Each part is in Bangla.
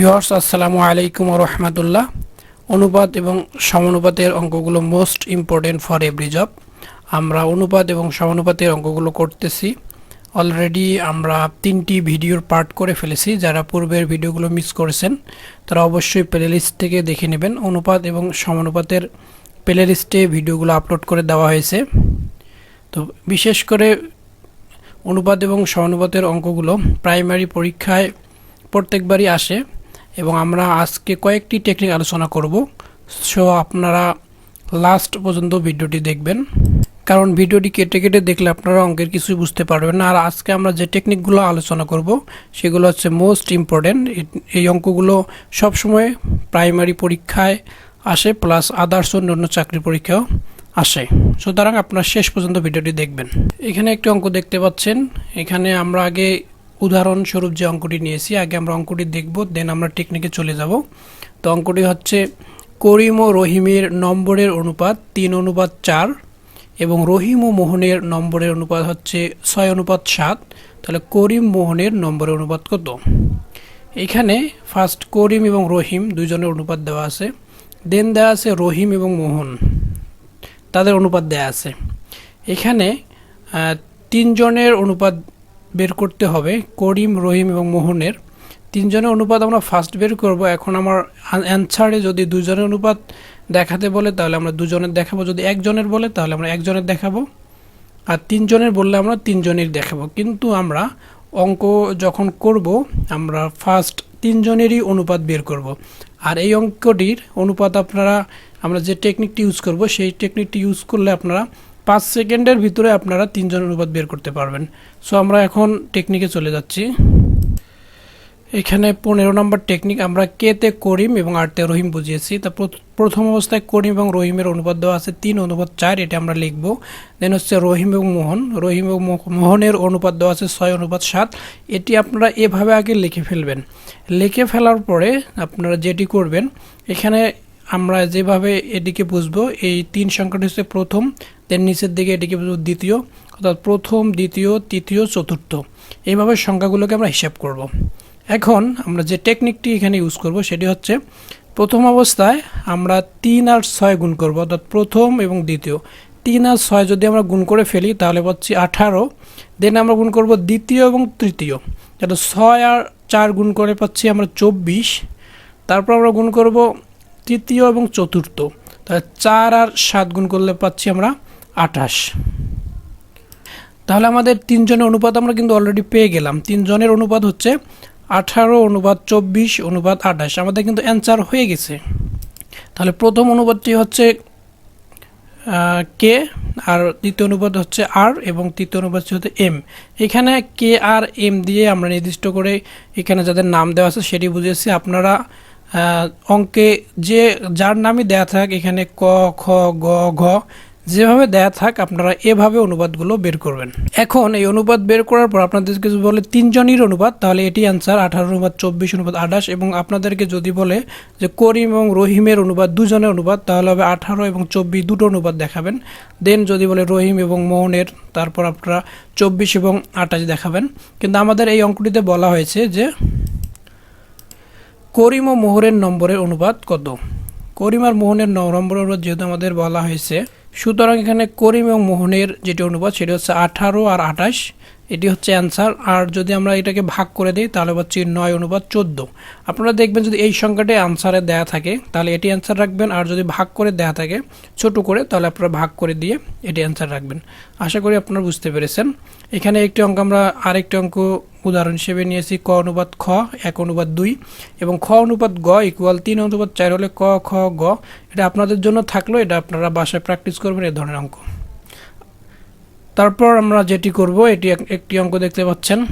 ভিউয়ার্স আসসালামু আলাইকুম রহমতুল্লাহ অনুপাত এবং সমানুপাতের অঙ্কগুলো most important for every job আমরা অনুপাত এবং সমানুপাতের অঙ্কগুলো করতেছি অলরেডি আমরা তিনটি ভিডিওর পার্ট করে ফেলেছি যারা পূর্বের ভিডিওগুলো মিস করেছেন তারা অবশ্যই প্লেলিস্ট থেকে দেখে নেবেন অনুপাত এবং সমানুপাতের প্লেলিস্টে ভিডিওগুলো আপলোড করে দেওয়া হয়েছে তো বিশেষ করে অনুপাত এবং সমানুপাতের অঙ্কগুলো প্রাইমারি পরীক্ষায় প্রত্যেকবারই আসে এবং আমরা আজকে কয়েকটি টেকনিক আলোচনা করব। সো আপনারা লাস্ট পর্যন্ত ভিডিওটি দেখবেন। কারণ ভিডিওটি কেটে কেটে দেখলে আপনারা অঙ্কের কিছুই বুঝতে পারবেন না। আর আজকে আমরা যে টেকনিকগুলো আলোচনা করব, সেগুলো হচ্ছে মোস্ট ইম্পর্টেন্ট এই অঙ্কগুলো সবসময় প্রাইমারি পরীক্ষায় আসে প্লাস আদার্স অন্য চাকরির পরীক্ষাও আসে। সুতরাং আপনারা শেষ পর্যন্ত ভিডিওটি দেখবেন। এখানে একটি অঙ্ক দেখতে পাচ্ছেন। এখানে আমরা আগে উদাহরণস্বরূপ যে অঙ্কটি নিয়েছি, আগে আমরা অঙ্কটি দেখব দেন আমরা টেকনিকে চলে যাব। তো অঙ্কটি হচ্ছে করিম ও রহিমের নম্বরের অনুপাত তিন অনুপাত চার এবং রহিম ও মোহনের নম্বরের অনুপাত হচ্ছে ছয় অনুপাত সাত। তাহলে করিম মোহনের নম্বরের অনুপাত কত? এখানে ফার্স্ট করিম এবং রহিম দুইজনের অনুপাত দেওয়া আছে। দেন দেওয়া আছে রহিম এবং মোহন। তাদের অনুপাত দেওয়া আছে। এখানে তিনজনের অনুপাত বের করতে হবে, করিম, রহিম এবং মোহনের। তিনজনের অনুপাত আমরা ফার্স্ট বের করব। এখন আমার অ্যান্সারে যদি দুজনের অনুপাত দেখাতে বলে, তাহলে আমরা দুজনের দেখাবো। যদি একজনের বলে, তাহলে আমরা একজনের দেখাবো। আর তিনজনের বললে আমরা তিনজনের দেখাবো। কিন্তু আমরা অঙ্ক যখন করব, আমরা ফার্স্ট তিনজনেরই অনুপাত বের করব। আর এই অঙ্কটির অনুপাত আপনারা, আমরা যে টেকনিকটি ইউজ করব, সেই টেকনিকটি ইউজ করলে আপনারা পাঁচ সেকেন্ডের ভিতরে আপনারা তিনজন অনুপাত বের করতে পারবেন। সো আমরা এখন টেকনিকে চলে যাচ্ছি। এখানে পনেরো নম্বর টেকনিক আমরা কেতে করিম এবং আটতে রহিম বুঝিয়েছি। তা প্রথম অবস্থায় করিম এবং রহিমের অনুপাত দেওয়া আছে তিন অনুপাত চার, এটা আমরা লিখব। দেন হচ্ছে রহিম এবং মোহন। রহিম এবং মোহনের অনুপাত দেওয়া আছে ছয় অনুপাত সাত। এটি আপনারা এভাবে আগে লিখে ফেলবেন। লিখে ফেলার পরে আপনারা যেটি করবেন, এখানে আমরা যেভাবে এটিকে বুঝব, এই তিন সংখ্যাটি হচ্ছে প্রথম দেন নিচের দিকে এটিকে বুঝব দ্বিতীয়, অর্থাৎ প্রথম, দ্বিতীয়, তৃতীয়, চতুর্থ। এইভাবে সংখ্যাগুলোকে আমরা হিসাব করব। এখন আমরা যে টেকনিকটি এখানে ইউজ করব, সেটি হচ্ছে প্রথম অবস্থায় আমরা তিন আর ছয় গুণ করব, অর্থাৎ প্রথম এবং দ্বিতীয়। তিন আর ছয় যদি আমরা গুণ করে ফেলি, তাহলে পাচ্ছি আঠারো। দেন আমরা গুণ করব দ্বিতীয় এবং তৃতীয়। যাতে ছয় আর চার গুণ করে পাচ্ছি আমরা চব্বিশ। তারপর আমরা গুণ করব তৃতীয় এবং চতুর্থ। তাহলে চার আর সাত গুণ করলে পাচ্ছি আমরা আঠাশ। তাহলে আমাদের তিনজনের অনুপাত আমরা কিন্তু অলরেডি পেয়ে গেলাম। তিনজনের অনুপাত হচ্ছে আঠারো, অনুপাত চব্বিশ, অনুপাত আঠাশ। আমাদের কিন্তু অ্যান্সার হয়ে গেছে। তাহলে প্রথম অনুপাতটি হচ্ছে কে আর দ্বিতীয় অনুপাত হচ্ছে আর এবং তৃতীয় অনুপাত হচ্ছে এম এখানে কে আর এম দিয়ে আমরা নির্দিষ্ট করে এখানে যাদের নাম দেওয়া আছে সেটি বুঝেছি। আপনারা অঙ্কে যে যার নামই দেয়া থাক, এখানে ক, খ, গ, ঘ, যেভাবে দেয়া থাক, আপনারা এভাবে অনুবাদগুলো বের করবেন। এখন এই অনুবাদ বের করার পর আপনাদেরকে যদি বলে তিনজনের অনুবাদ, তাহলে এটি অ্যান্সার আঠারো অনুবাদ, চব্বিশ অনুবাদ, আঠাশ, এবং আপনাদেরকে যদি বলে যে করিম এবং রহিমের অনুবাদ দুজনের অনুবাদ, তাহলে হবে আঠারো এবং চব্বিশ দুটো অনুবাদ দেখাবেন। দেন যদি বলে রহিম এবং মোহনের তারপর আপনারা চব্বিশ এবং আঠাশ দেখাবেন। কিন্তু আমাদের এই অঙ্কটিতে বলা হয়েছে যে করিম ও মোহরের নম্বরের অনুপাত কত? করিম আর মোহনের ন- নম্বরের অনুপাত যেহেতু আমাদের বলা হয়েছে, সুতরাং এখানে করিম এবং মোহনের যেটি অনুপাত সেটি হচ্ছে আঠারো আর আঠাশ। এটি হচ্ছে অ্যান্সার আর যদি আমরা এটাকে ভাগ করে দিই, তাহলে হচ্ছে নয় অনুপাত চোদ্দ। আপনারা দেখবেন যদি এই সংখ্যাটি আনসারে দেয়া থাকে, তাহলে এটি অ্যান্সার রাখবেন। আর যদি ভাগ করে দেয়া থাকে, ছোট করে, তাহলে আপনারা ভাগ করে দিয়ে এটি অ্যান্সার রাখবেন। আশা করি আপনারা বুঝতে পেরেছেন। এখানে একটি অঙ্ক আমরা আরেকটি অঙ্ক উদাহরণ হিসেবে নিয়েছি ক অনুপাত খ, এক অনুপাত দুই এবং খ অনুপাত গ ইকুয়াল তিন অনুপাত চার হলে ক, খ, গ। এটা আপনাদের জন্য থাকল, এটা আপনারা বাসায় প্র্যাকটিস করবেন এ ধরনের অঙ্ক। তারপর আমরা যেটি করব, এটি এক- একটি অঙ্ক দেখতে পাচ্ছেন।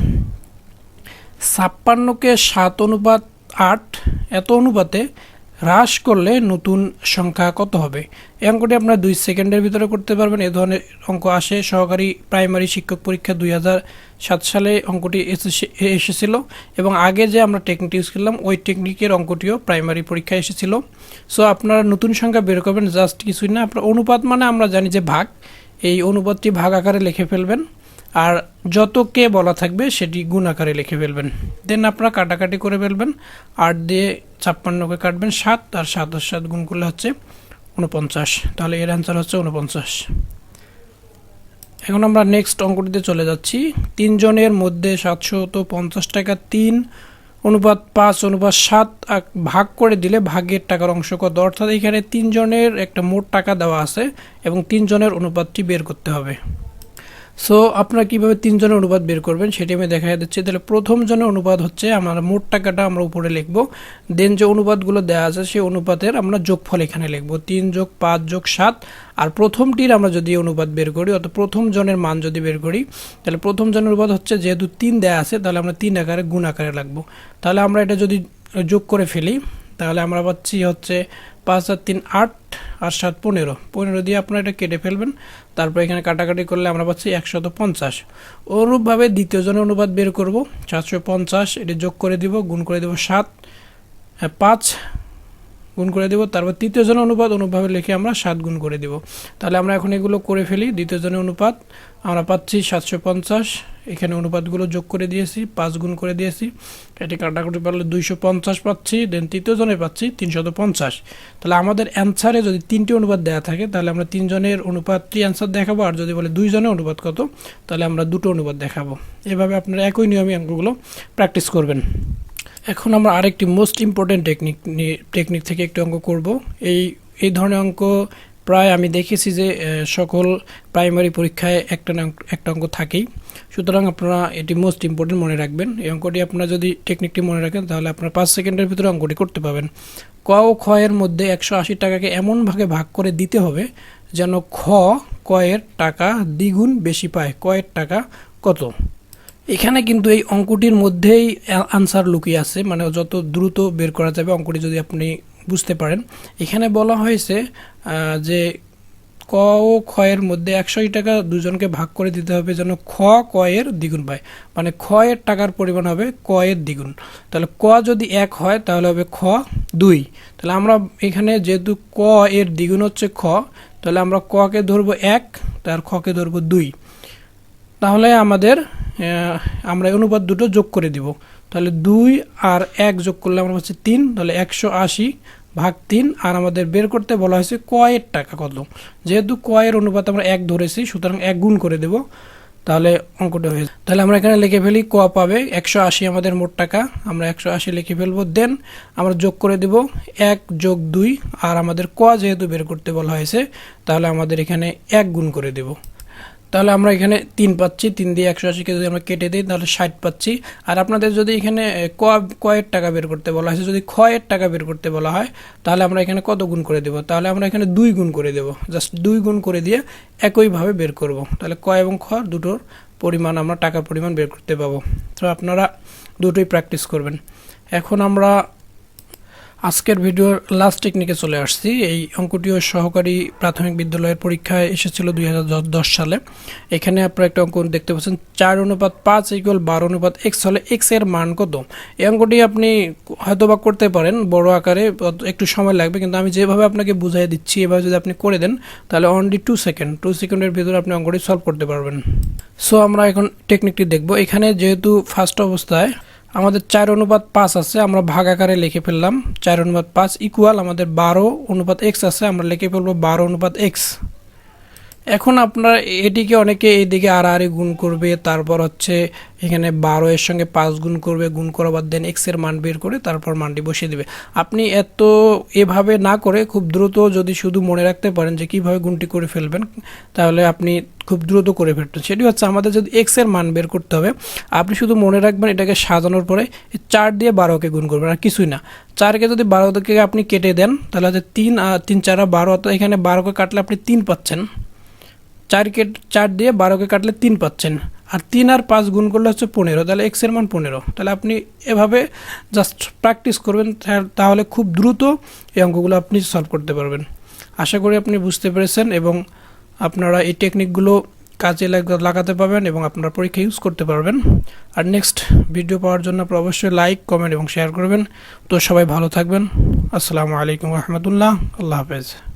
ছাপ্পান্নকে সাত অনুপাত আট, এত অনুপাতে হ্রাস করলে নতুন সংখ্যা কত হবে? এই অঙ্কটি আপনারা দুই সেকেন্ডের ভিতরে করতে পারবেন। এ ধরনের অঙ্ক আসে। সহকারী প্রাইমারি শিক্ষক পরীক্ষা দুই সাত সালে অঙ্কটি এসেছে- এসেছিল এবং আগে যে আমরা টেকনিক ইউজ করলাম, ওই টেকনিকের অঙ্কটিও প্রাইমারি পরীক্ষায় এসেছিল। সো আপনারা নতুন সংখ্যা বের করবেন, জাস্ট কিছুই না। আপনার অনুপাত মানে আমরা জানি যে ভাগ। এই অনুপাতটি ভাগ আকারে লিখে ফেলবেন। আর যত কে বলা থাকবে সেটি গুণ আকারে লিখে ফেলবেন। দেন আপনারা কাটাকাটি করে ফেলবেন। আট দিয়ে ছাপ্পান্নকে কাটবেন, সাত, আর সাত আর সাত গুণ করলে হচ্ছে উনপঞ্চাশ তাহলে এর অ্যান্সার হচ্ছে উনপঞ্চাশ এখন আমরা নেক্সট অঙ্কটিতে চলে যাচ্ছি। তিনজনের মধ্যে সাতশত পঞ্চাশ টাকা তিন, অনুপাত পাঁচ, অনুপাত সাত ভাগ করে দিলে ভাগের টাকার অংশ কত? অর্থাৎ এখানে তিনজনের একটা মোট টাকা দেওয়া আছে এবং তিনজনের অনুপাতটি বের করতে হবে। সো আপনারা কীভাবে তিনজনের অনুপাত বের করবেন সেটি আমি দেখা দিচ্ছি। তাহলে প্রথম জনের অনুপাত হচ্ছে আমরা মোট টাকাটা আমরা উপরে লিখব। দেন যে অনুপাতগুলো দেওয়া আছে সেই অনুপাতের আমরা যোগফল এখানে লিখব। তিন যোগ পাঁচ যোগ সাত। আর প্রথমটির আমরা যদি অনুপাত বের করি, অর্থাৎ প্রথম জনের মান যদি বের করি, তাহলে প্রথম জনের অনুপাত হচ্ছে যেহেতু তিন দেওয়া আছে, তাহলে আমরা তিন আকারে গুণ আকারে লাগবো। তাহলে আমরা এটা যদি যোগ করে ফেলি, তাহলে আমরা পাচ্ছি হচ্ছে পাঁচ আর তিন আট আর সাত পনেরো। পনেরো দিয়ে আপনারা এটা কেটে ফেলবেন। তারপর এখানে কাটাকাটি করলে আমরা পাচ্ছি একশত পঞ্চাশ। অনুরূপভাবে দ্বিতীয় জনের অনুপাত বের করব। সাতশো পঞ্চাশ এটি যোগ করে দিব গুণ করে দেব সাত। হ্যাঁ, পাঁচ গুণ করে দেব, তারপর তৃতীয় জনের অনুপাত অনুভাবে লিখে আমরা সাত গুণ করে দেব। তাহলে আমরা এখন এগুলো করে ফেলি। দ্বিতীয় জনের অনুপাত আমরা পাচ্ছি সাতশো পঞ্চাশ। এখানে অনুপাতগুলো যোগ করে দিয়েছি, পাঁচ গুণ করে দিয়েছি। এটি কাটাকুটি পারলে দুইশো পঞ্চাশ পাচ্ছি, দেন তৃতীয় জনে পাচ্ছি তিনশত পঞ্চাশ। তাহলে আমাদের অ্যান্সারে যদি তিনটি অনুপাত দেওয়া থাকে, তাহলে আমরা তিনজনের অনুপাতটি অ্যান্সার দেখাবো, আর যদি বলে দুইজনের অনুপাত কত, তাহলে আমরা দুটো অনুপাত দেখাবো। এভাবে আপনারা একই নিয়মে অঙ্কগুলো প্র্যাকটিস করবেন। এখন আমরা আরেকটি মোস্ট ইম্পর্টেন্ট টেকনিক নিয়ে টেকনিক থেকে একটি অঙ্ক করব। এই এই ধরনের অঙ্ক প্রায় আমি দেখেছি যে সকল প্রাইমারি পরীক্ষায় একটা একটা অঙ্ক থাকেই। সুতরাং আপনারা এটি মোস্ট ইম্পর্টেন্ট মনে রাখবেন। এই অঙ্কটি আপনারা যদি টেকনিকটি মনে রাখেন, তাহলে আপনারা পাঁচ সেকেন্ডের ভিতরে অঙ্কটি করতে পারবেন ক ও খ এর মধ্যে একশো আশি টাকাকে এমনভাবে ভাগ করে দিতে হবে যেন খ কয়ের টাকা দ্বিগুণ বেশি পায়। কয়ের টাকা কত? এখানে কিন্তু এই অঙ্কটির মধ্যেই আনসার লুকিয়ে আছে মানে যত দ্রুত বের করা যাবে অঙ্কটি যদি আপনি বুঝতে পারেন। এখানে বলা হয়েছে যে ক ও এর মধ্যে একশো টাকা দুজনকে ভাগ করে দিতে হবে যেন খ, ক এর দ্বিগুণ পায়। মানে খ এর টাকার পরিমাণ হবে ক এর দ্বিগুণ। তাহলে ক যদি এক হয়, তাহলে হবে খ দুই। তাহলে আমরা এখানে যেহেতু ক এর দ্বিগুণ হচ্ছে খ, তাহলে আমরা ককে ধরবো এক, তার খকে ধরবো দুই। তাহলে আমাদের আমরা অনুপাত দুটো যোগ করে দিব। তাহলে দুই আর এক যোগ করলে আমরা হচ্ছে তিন, তাহলে একশো আশি ভাগ তিন, আর আমাদের বের করতে বলা হয়েছে কয়ের টাকা কত যেহেতু কয়ের অনুপাত আমরা এক ধরেছি, সুতরাং এক গুণ করে দেব, তাহলে অঙ্কটা হয়ে। তাহলে আমরা এখানে লিখে ফেলি ক পাবে, একশো আশি আমাদের মোট টাকা, আমরা একশো আশি লিখে ফেলব, দেন আমরা যোগ করে দেব এক যোগ দুই, আর আমাদের ক যেহেতু বের করতে বলা হয়েছে, তাহলে আমাদের এখানে এক গুণ করে দেব। তাহলে আমরা এখানে তিন পাচ্ছি, তিন দিয়ে একশো আশিকে যদি আমরা কেটে দিই, তাহলে ষাট পাচ্ছি। আর আপনাদের যদি এখানে ক, কয়ের টাকা বের করতে বলা হয়েছে যদি ক্ষয়ের টাকা বের করতে বলা হয়, তাহলে আমরা এখানে কত গুণ করে দেব? তাহলে আমরা এখানে দুই গুণ করে দেব। জাস্ট দুই গুণ করে দিয়ে একইভাবে বের করব। তাহলে ক এবং খ দুটোর পরিমাণ, আমরা টাকার পরিমাণ বের করতে পাবো। তো আপনারা দুটোই প্র্যাকটিস করবেন। এখন আমরা আজকের ভিডিওর লাস্ট টেকনিকে চলে আসছি। এই অঙ্কটিও সহকারী প্রাথমিক বিদ্যালয়ের পরীক্ষায় এসেছিল দুই হাজার দশ সালে। এখানে আপনারা একটা অঙ্ক দেখতে পাচ্ছেন, চার অনুপাত পাঁচ ইকুয়াল বারো অনুপাত এক্স হলে এক্সের মান কত? এই অঙ্কটি আপনি হয়তো বা করতে পারেন, বড় আকারে একটু সময় লাগবে, কিন্তু আমি যেভাবে আপনাকে বুঝিয়ে দিচ্ছি, এভাবে যদি আপনি করে দেন, তাহলে অনলি টু সেকেন্ড টু সেকেন্ডের ভিতরে আপনি অঙ্কটি সলভ করতে পারবেন। সো আমরা এখন টেকনিকটি দেখব। এখানে যেহেতু ফার্স্ট অবস্থায় আমাদের চার অনুপাত পাঁচ আছে, আমরা ভাগ আকারে লিখে ফেললাম। চার অনুপাত পাঁচ ইকুয়াল আমাদের বারো, অনুপাত এক্স আছে, আমরা লিখে ফেলব বারো অনুপাত এক্স এখন আপনার এটিকে অনেকে এইদিকে আড়াআড়ি গুণ করবে, তারপর হচ্ছে এখানে বারো এর সঙ্গে পাঁচ গুণ করবে, গুণ করাবার দেন এক্সের মান বের করে তারপর মানটি বসিয়ে দেবে। আপনি এত এভাবে না করে খুব দ্রুত যদি শুধু মনে রাখতে পারেন যে কীভাবে গুণটি করে ফেলবেন, তাহলে আপনি খুব দ্রুত করে ফেলবেন। সেটি হচ্ছে আমাদের যদি এক্সের মান বের করতে হবে, আপনি শুধু মনে রাখবেন এটাকে সাজানোর পরে চার দিয়ে বারোকে গুণ করবেন, আর কিছুই না। চারকে যদি বারো থেকে আপনি কেটে দেন, তাহলে হচ্ছে তিন তিন, চারা বারো, অর্থাৎ এখানে বারোকে কাটলে আপনি তিন পাচ্ছেন। চার কেট, চার দিয়ে বারোকে কাটলে তিন পাচ্ছেন। আর তিন আর পাঁচ গুণ করলে হচ্ছে পনেরো, তাহলে এক্সের মান পনেরো। তাহলে আপনি এভাবে জাস্ট প্র্যাকটিস করবেন তাহলে খুব দ্রুত এই অঙ্কগুলো আপনি সলভ করতে পারবেন। আশা করি আপনি বুঝতে পেরেছেন এবং আপনারা এই টেকনিকগুলো কাজে লাগ- লাগাতে পারবেন এবং আপনারা পরীক্ষা ইউজ করতে পারবেন। আর নেক্সট ভিডিও পাওয়ার জন্য আপনারা অবশ্যই লাইক কমেন্ট এবং শেয়ার করবেন। তো সবাই ভালো থাকবেন। আসসালামু আলাইকুম রহমতুল্লাহ। আল্লাহ হাফেজ।